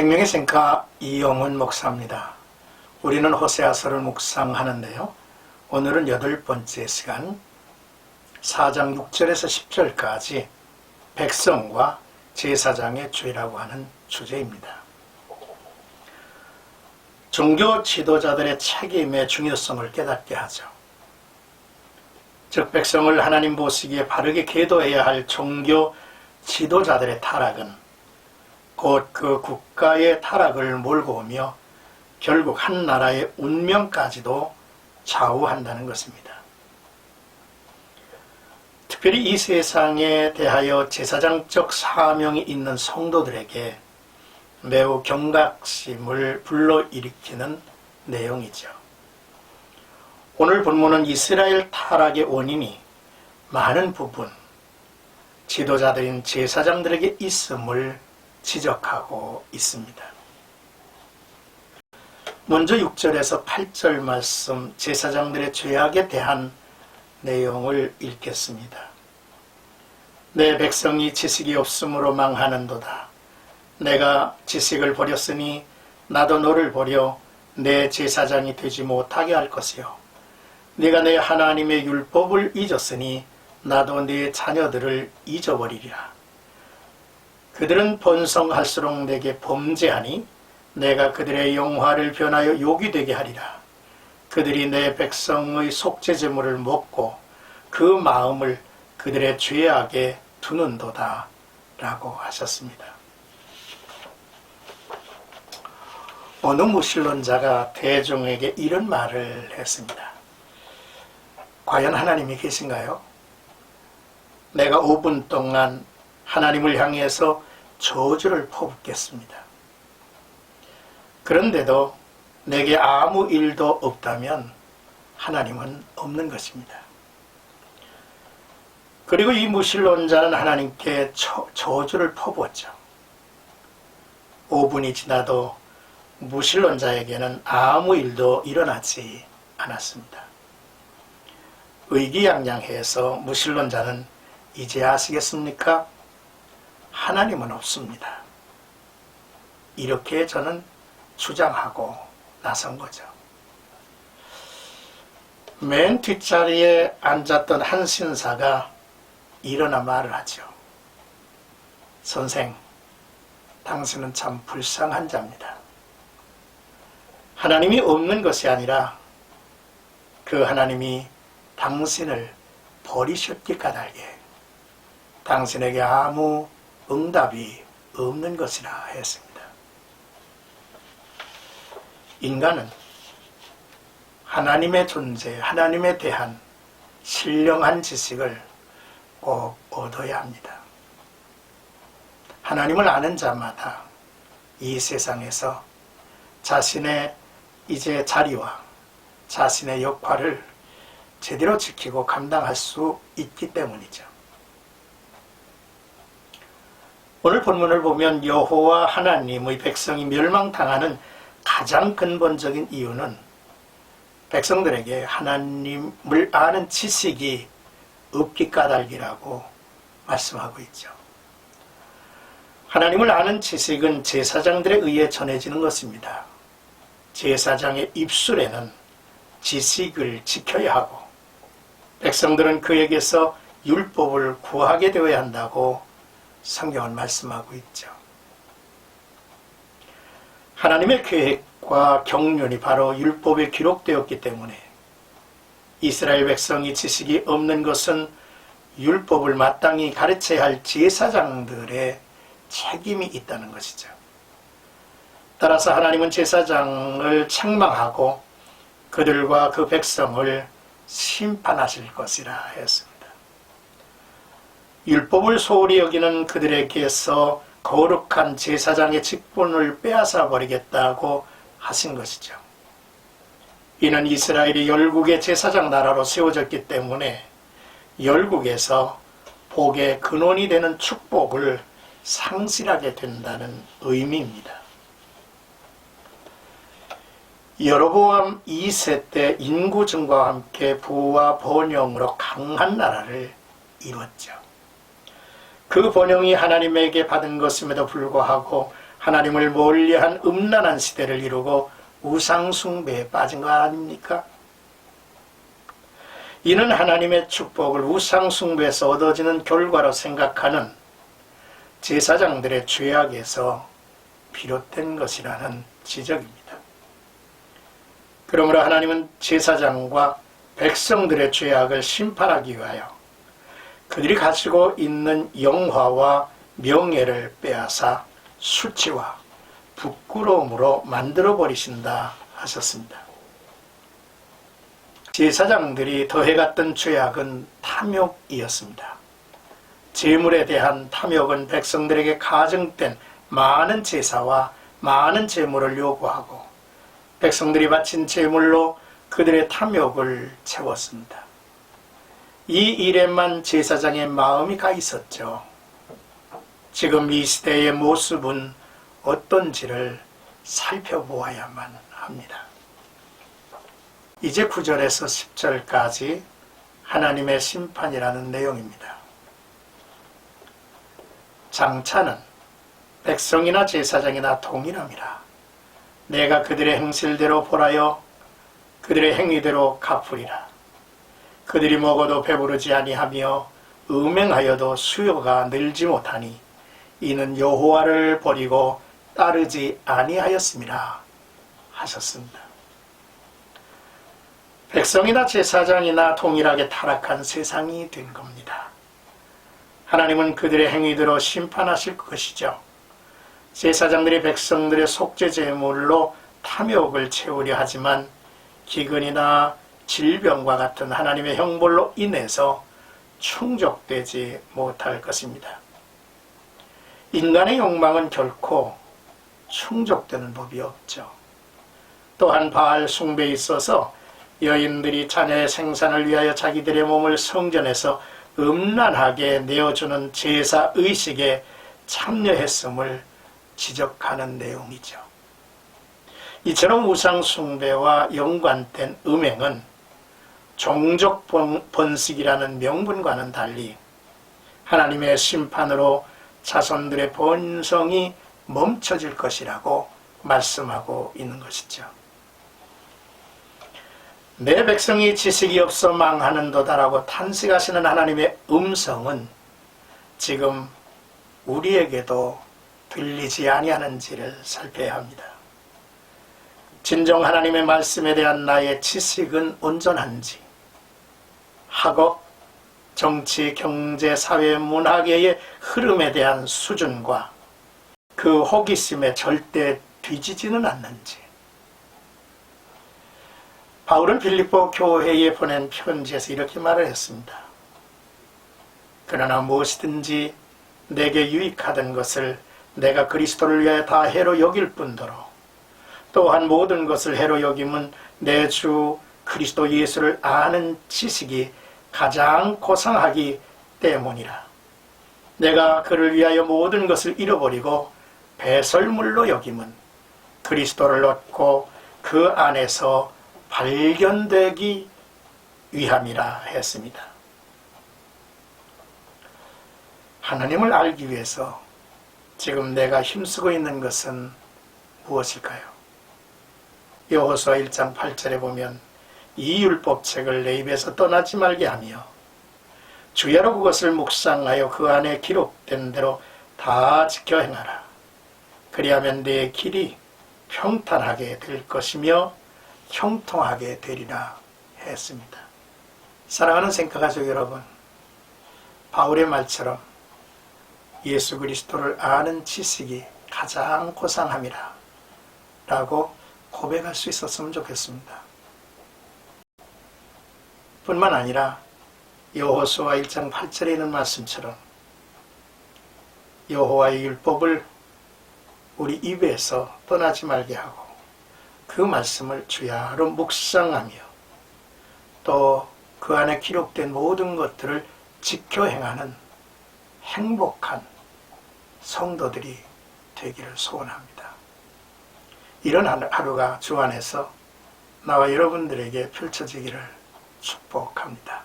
생명의 생가 이영훈 목사입니다. 우리는 호세아서를 묵상하는데요. 오늘은 여덟 번째 시간 4장 6절에서 10절까지 백성과 제사장의 죄라고 하는 주제입니다. 종교 지도자들의 책임의 중요성을 깨닫게 하죠. 즉 백성을 하나님 보시기에 바르게 계도해야 할 종교 지도자들의 타락은 곧 그 국가의 타락을 몰고 오며 결국 한 나라의 운명까지도 좌우한다는 것입니다. 특별히 이 세상에 대하여 제사장적 사명이 있는 성도들에게 매우 경각심을 불러일으키는 내용이죠. 오늘 본문은 이스라엘 타락의 원인이 많은 부분 지도자들인 제사장들에게 있음을 지적하고 있습니다. 먼저 6절에서 8절 말씀 제사장들의 죄악에 대한 내용을 읽겠습니다. 내 백성이 지식이 없으므로 망하는도다. 내가 지식을 버렸으니 나도 너를 버려 내 제사장이 되지 못하게 할 것이요. 네가 내 하나님의 율법을 잊었으니 나도 네 자녀들을 잊어버리리라. 그들은 번성할수록 내게 범죄하니 내가 그들의 영화를 변하여 욕이 되게 하리라. 그들이 내 백성의 속죄제물을 먹고 그 마음을 그들의 죄악에 두는도다. 라고 하셨습니다. 어느 무신론자가 대중에게 이런 말을 했습니다. 과연 하나님이 계신가요? 내가 5분 동안 하나님을 향해서 저주를 퍼붓겠습니다. 그런데도 내게 아무 일도 없다면 하나님은 없는 것입니다. 그리고 이 무신론자는 하나님께 저주를 퍼부었죠. 5분이 지나도 무신론자에게는 아무 일도 일어나지 않았습니다. 의기양양해서 무신론자는 이제 아시겠습니까? 하나님은 없습니다. 이렇게 저는 주장하고 나선 거죠. 맨 뒷자리에 앉았던 한 신사가 일어나 말을 하죠. 선생, 당신은 참 불쌍한 자입니다. 하나님이 없는 것이 아니라 그 하나님이 당신을 버리셨기 까닭에 당신에게 아무 응답이 없는 것이라 했습니다. 인간은 하나님의 존재, 하나님에 대한 신령한 지식을 꼭 얻어야 합니다. 하나님을 아는 자마다 이 세상에서 자신의 이제 자리와 자신의 역할을 제대로 지키고 감당할 수 있기 때문이죠. 오늘 본문을 보면 여호와 하나님의 백성이 멸망당하는 가장 근본적인 이유는 백성들에게 하나님을 아는 지식이 없기 까닭이라고 말씀하고 있죠. 하나님을 아는 지식은 제사장들에 의해 전해지는 것입니다. 제사장의 입술에는 지식을 지켜야 하고 백성들은 그에게서 율법을 구하게 되어야 한다고 성경은 말씀하고 있죠. 하나님의 계획과 경륜이 바로 율법에 기록되었기 때문에 이스라엘 백성이 지식이 없는 것은 율법을 마땅히 가르쳐야 할 제사장들의 책임이 있다는 것이죠. 따라서 하나님은 제사장을 책망하고 그들과 그 백성을 심판하실 것이라 했습니다. 율법을 소홀히 여기는 그들에게서 거룩한 제사장의 직분을 빼앗아 버리겠다고 하신 것이죠. 이는 이스라엘이 열국의 제사장 나라로 세워졌기 때문에 열국에서 복의 근원이 되는 축복을 상실하게 된다는 의미입니다. 여로보암 2세 때 인구 증가와 함께 부와 번영으로 강한 나라를 이뤘죠. 그 번영이 하나님에게 받은 것임에도 불구하고 하나님을 멀리한 음란한 시대를 이루고 우상숭배에 빠진 거 아닙니까? 이는 하나님의 축복을 우상숭배에서 얻어지는 결과로 생각하는 제사장들의 죄악에서 비롯된 것이라는 지적입니다. 그러므로 하나님은 제사장과 백성들의 죄악을 심판하기 위하여 그들이 가지고 있는 영화와 명예를 빼앗아 수치와 부끄러움으로 만들어 버리신다 하셨습니다. 제사장들이 더해갔던 죄악은 탐욕이었습니다. 재물에 대한 탐욕은 백성들에게 가정된 많은 제사와 많은 재물을 요구하고 백성들이 바친 재물로 그들의 탐욕을 채웠습니다. 이 일에만 제사장의 마음이 가 있었죠. 지금 이 시대의 모습은 어떤지를 살펴보아야만 합니다. 이제 9절에서 10절까지 하나님의 심판이라는 내용입니다. 장차는 백성이나 제사장이나 동일함이라. 내가 그들의 행실대로 보라여 그들의 행위대로 갚으리라. 그들이 먹어도 배부르지 아니하며 음행하여도 수요가 늘지 못하니 이는 여호와를 버리고 따르지 아니하였습니다. 하셨습니다. 백성이나 제사장이나 동일하게 타락한 세상이 된 겁니다. 하나님은 그들의 행위대로 심판하실 것이죠. 제사장들이 백성들의 속죄 제물로 탐욕을 채우려 하지만 기근이나 질병과 같은 하나님의 형벌로 인해서 충족되지 못할 것입니다. 인간의 욕망은 결코 충족되는 법이 없죠. 또한 바알 숭배에 있어서 여인들이 자녀의 생산을 위하여 자기들의 몸을 성전에서 음란하게 내어주는 제사 의식에 참여했음을 지적하는 내용이죠. 이처럼 우상 숭배와 연관된 음행은 종족 번식이라는 명분과는 달리 하나님의 심판으로 자손들의 본성이 멈춰질 것이라고 말씀하고 있는 것이죠. 내 백성이 지식이 없어 망하는도다라고 탄식하시는 하나님의 음성은 지금 우리에게도 들리지 아니하는지를 살펴야 합니다. 진정 하나님의 말씀에 대한 나의 지식은 온전한지 학업, 정치, 경제, 사회, 문화계의 흐름에 대한 수준과 그 호기심에 절대 뒤지지는 않는지 바울은 빌립보 교회에 보낸 편지에서 이렇게 말을 했습니다. 그러나 무엇이든지 내게 유익하던 것을 내가 그리스도를 위하여 다 해로 여길 뿐더러 또한 모든 것을 해로 여김은 내 주 그리스도 예수를 아는 지식이 가장 고상하기 때문이라. 내가 그를 위하여 모든 것을 잃어버리고 배설물로 여김은 그리스도를 얻고 그 안에서 발견되기 위함이라 했습니다. 하나님을 알기 위해서 지금 내가 힘쓰고 있는 것은 무엇일까요? 여호수아 1장 8절에 보면 이 율법책을 내 입에서 떠나지 말게 하며 주야로 그것을 묵상하여 그 안에 기록된 대로 다 지켜 행하라. 그리하면 내 길이 평탄하게 될 것이며 형통하게 되리라 했습니다. 사랑하는 생각가족 여러분, 바울의 말처럼 예수 그리스도를 아는 지식이 가장 고상함이라 라고 고백할 수 있었으면 좋겠습니다. 뿐만 아니라 여호수아 1장 8절에 있는 말씀처럼 여호와의 율법을 우리 입에서 떠나지 말게 하고 그 말씀을 주야로 묵상하며 또 그 안에 기록된 모든 것들을 지켜 행하는 행복한 성도들이 되기를 소원합니다. 이런 하루가 주 안에서 나와 여러분들에게 펼쳐지기를 축복합니다.